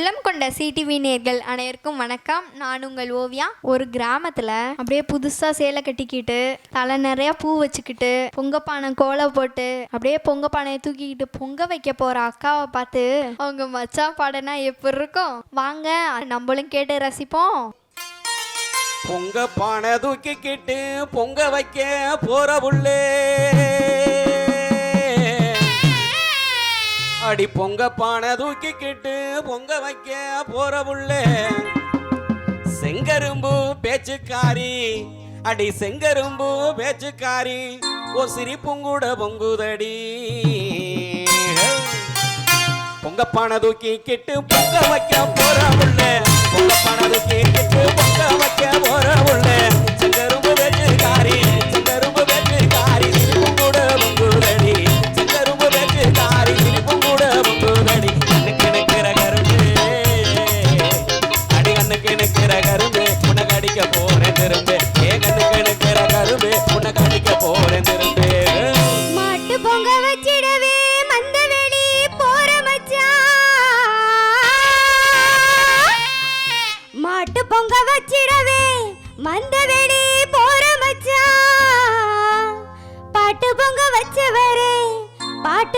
உள்ளம் கொண்ட சிடிவி நேர்கள் அனைவருக்கும் வணக்கம். நான் உங்கள் ஓவியா. ஒரு கிராமத்தில் அப்படியே புதுசாக சேலை கட்டிக்கிட்டு தலை நிறையா பூ வச்சுக்கிட்டு பொங்கப்பானை கோலை போட்டு அப்படியே பொங்க பானையை தூக்கிக்கிட்டு பொங்க வைக்க போகிற அக்காவை பார்த்து அவங்க மச்சா பாடனா எப்படி இருக்கும்? வாங்க நம்மளும் கேட்டு ரசிப்போம். பொங்க பானை தூக்கிக்கிட்டு பொங்க வைக்க போற புள்ளே அடி பொங்க பானை தூக்கிக்கிட்டு பொங்க வைக்க போற புள்ளே. செங்கரும்பு பேச்சுக்காரி அடி செங்கரும்பு பேச்சுக்காரி ஓ சிரிப்புங்கூட பொங்குதடி. பொங்க பானை தூக்கிக்கிட்டு பொங்க வைக்க போற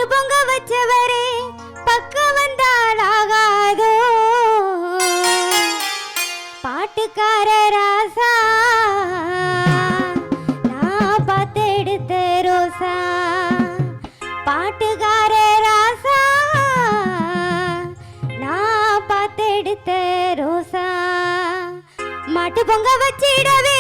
பாட்டு பொங்க வச்சவரே பக்கம் வந்தால் ஆகாதோ பாட்டுக்கார ராசா நான் பார்த்து எடுத்த ரோசா. பாட்டுக்கார ராசா நான் பார்த்து எடுத்த ரோசா. மாட்டு பொங்க வச்சிடவே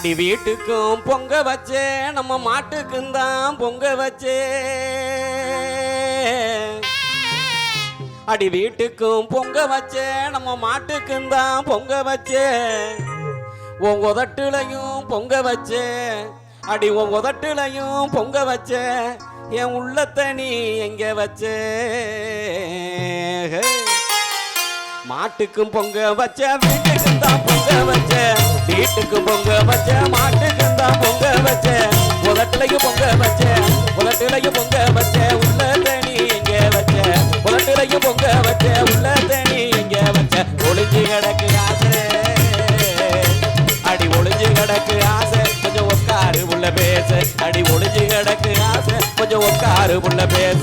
அடி வீட்டுக்கும் பொங்க வச்சே நம்ம மாட்டுக்கும் தான் பொங்க வச்சே. அடி வீட்டுக்கும் பொங்க வச்சே நம்ம மாட்டுக்கும் தான் பொங்க வச்சே. உன் உதட்டுலையும் பொங்க வச்சே. அடி உன் உதட்டுலையும் பொங்க வச்சே. என் உள்ளத்தை நீ எங்க வச்சே? மாட்டுக்கும் பொங்க வச்ச மாட்டுக்குந்தா பொங்க வச்ச. வீட்டுக்கு பொங்க வச்ச மாட்டுக்குந்தா பொங்க வச்ச. உதட்டுலையும் பொங்க வச்ச உதட்டுலையும் பொங்க வச்ச உள்ள தனி இங்க வச்ச. உதட்டுலையும் பொங்க வச்ச உள்ள தனி இங்க வச்ச. ஒளிஞ்சு கிடக்கு ஆசை. அடி ஒளிஞ்சு கிடக்கு ஆசை. கொஞ்சம் உட்காரு உள்ள பேச. அடி ஒளிஞ்சு கிடக்கு ஆசை. கொஞ்சம் உட்காரு உள்ள பேச.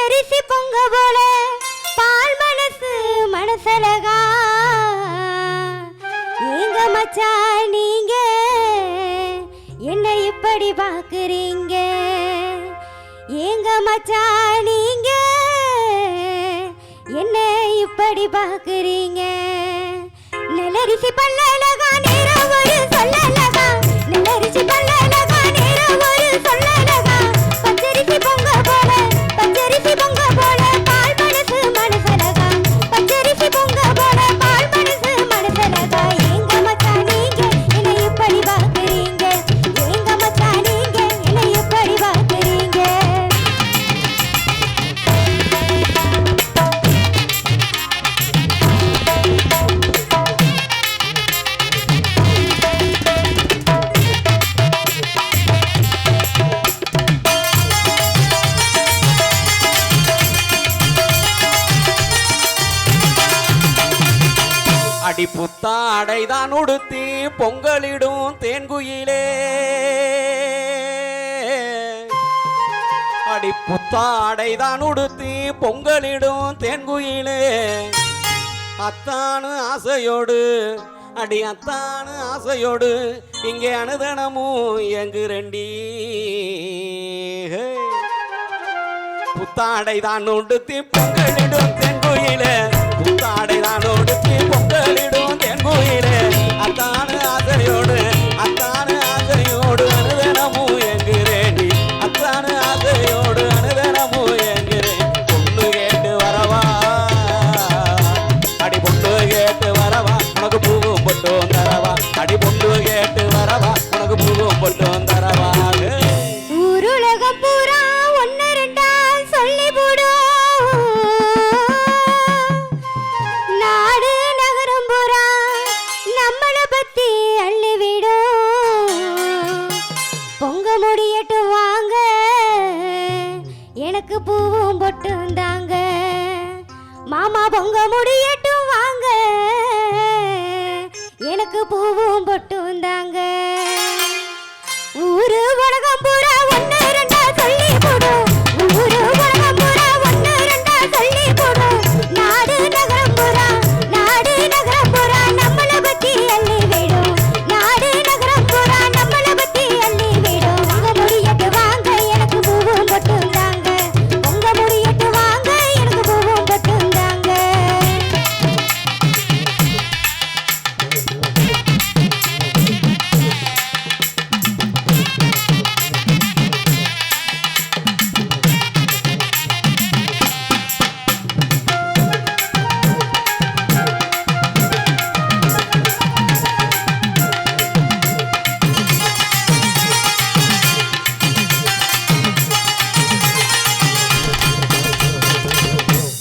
அரிசி பொங்க போல பால் மனசு மனசலகா. எங்க மச்சா நீங்க என்ன இப்படி பாக்குறீங்க? ஏங்க மச்சா நீங்க என்ன இப்படி பாக்குறீங்க? நெல்லரிசி பல்ல அடி புத்தாடைதான் உடுத்தி பொங்கலிடும் தேன்குயிலே. அடி புத்தாடைதான் உடுத்தி பொங்கலிடும் தேன்குயிலே. அத்தானு ஆசையோடு அடி அத்தானு ஆசையோடு இங்கே அனுதனமும் எங்கு ரெண்டி புத்தாடை தான் உடுத்தி பொங்கலிடும் தென்குயிலே. புத்தாடை தான் உடுத்தி பொங்கலிடும் தென்குயிலே ஆசையோடு அத்தானு ஆசையோடு அனுதனமும் எங்கு ரெண்டி ஆசையோடு அனுதனமும் எங்கு பொண்ணு கேட்டு வரவா? அடி பொண்ணு கேட்டு வரவா? உனக்கு பூவும் பொட்டும் தரவா? அடி பொண்ணு கேட்டு வரவா? உனக்கு பூவும் பொட்டும் எனக்கு பூவும் பொட்டும் தாங்க மாமா பொங்க முடியட்டும் வாங்க. எனக்கு பூவும் பொட்டும் தாங்க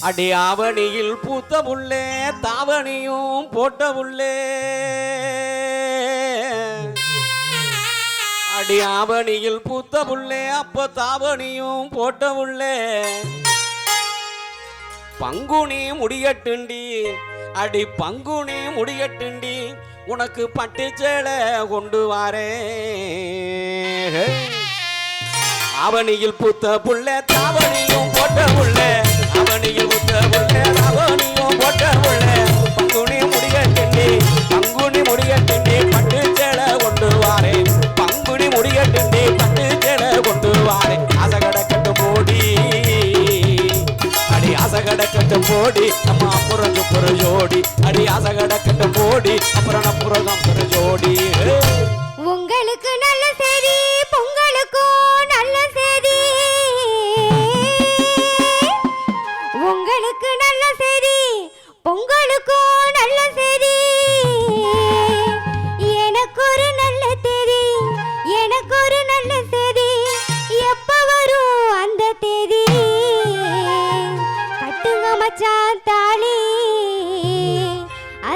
அடி ஆவணியில் பூத்த புள்ளே தாவணியும் போட்ட புள்ளே அடி ஆவணியில் பூத்த புள்ளே அப்ப தாவணியும் போட்ட புள்ளே பங்குனி முடியட்டுண்டி அடி பங்குனி முடியட்டுண்டி உனக்கு பட்டு சேலை கொண்டு வாரே. அவனியில் பூத்த புள்ள தாவணியும் போட்ட புள்ள அசகட போடி நம்ம அப்புறம் சுப்புற ஜோடி. அடி அசகட கட்டு போடி அப்புறம் அப்புறம் அப்புறம் ஜோடி. உங்களுக்கு நல்ல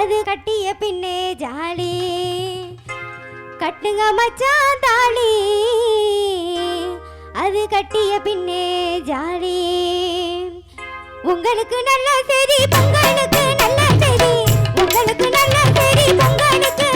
அது கட்டிய பின்னே ஜாலி. கட்டுங்க மச்சான் தாலி. அது கட்டிய பின்னே ஜாலி. உங்களுக்கு நல்ல செய்தி பொங்கலுக்கு நல்ல செய்தி உங்களுக்கு நல்ல செய்தி பொங்கலுக்கு